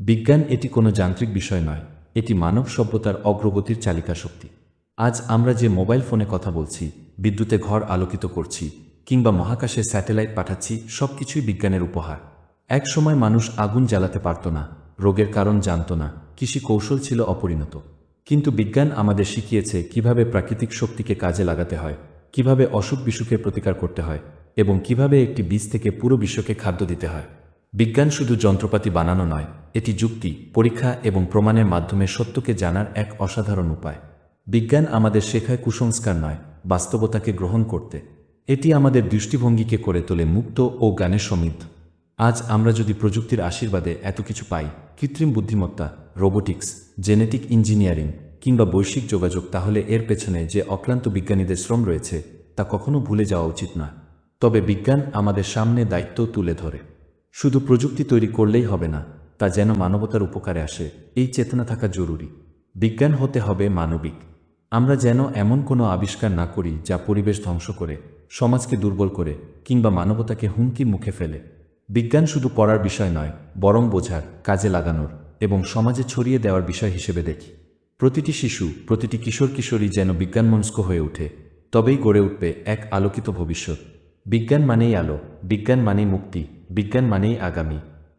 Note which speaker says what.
Speaker 1: বিজ্ঞান এটি কোনো যান্ত্রিক বিষয় নয়, এটি মানব সভ্যতার অগ্রগতির চালিকা শক্তি। আজ আমরা যে মোবাইল ফোনে কথা বলছি, বিদ্যুতে ঘর আলোকিত করছি, কিংবা মহাকাশে স্যাটেলাইট পাঠাচ্ছি, সবকিছুই বিজ্ঞানের উপহার। এক সময় মানুষ আগুন জ্বালাতে পারত না, রোগের কারণ জানত না, কৃষি কৌশল ছিল অপরিণত। কিন্তু বিজ্ঞান আমাদের শিখিয়েছে কীভাবে প্রাকৃতিক শক্তিকে কাজে লাগাতে হয়, কীভাবে অসুখ বিসুখের প্রতিকার করতে হয়, এবং কীভাবে একটি বীজ থেকে পুরো বিশ্বকে খাদ্য দিতে হয়। বিজ্ঞান শুধু যন্ত্রপাতি বানানো নয়, এটি যুক্তি, পরীক্ষা এবং প্রমাণের মাধ্যমে সত্যকে জানার এক অসাধারণ উপায়। বিজ্ঞান আমাদের শেখায় কুসংস্কার নয়, বাস্তবতাকে গ্রহণ করতে। এটি আমাদের দৃষ্টিভঙ্গিকে করে তোলে মুক্ত ও জ্ঞানের সমৃদ্ধ। আজ আমরা যদি প্রযুক্তির আশীর্বাদে এত কিছু পাই, কৃত্রিম বুদ্ধিমত্তা, রোবোটিক্স, জেনেটিক ইঞ্জিনিয়ারিং কিংবা বৈশ্বিক যোগাযোগ, তাহলে এর পেছনে যে অক্লান্ত বিজ্ঞানীদের শ্রম রয়েছে, তা কখনো ভুলে যাওয়া উচিত নয়। তবে বিজ্ঞান আমাদের সামনে দায়িত্ব তুলে ধরে। শুধু প্রযুক্তি তৈরি করলেই হবে না, তা যেন মানবতার উপকারে আসে, এই চেতনা থাকা জরুরি। বিজ্ঞান হতে হবে মানবিক। আমরা যেন এমন কোনো আবিষ্কার না করি, যা পরিবেশ ধ্বংস করে, সমাজকে দুর্বল করে, কিংবা মানবতাকে হুমকির মুখে ফেলে। বিজ্ঞান শুধু পড়ার বিষয় নয়, বরং বোঝার, কাজে লাগানোর এবং সমাজে ছড়িয়ে দেওয়ার বিষয় হিসেবে দেখি। প্রতিটি শিশু, প্রতিটি কিশোর কিশোরী যেন বিজ্ঞানমনস্ক হয়ে ওঠে, তবেই গড়ে উঠবে এক আলোকিত ভবিষ্যৎ। বিজ্ঞান মানেই আলো, বিজ্ঞান মানেই মুক্তি। বিজ্ঞান মানেই আগামী।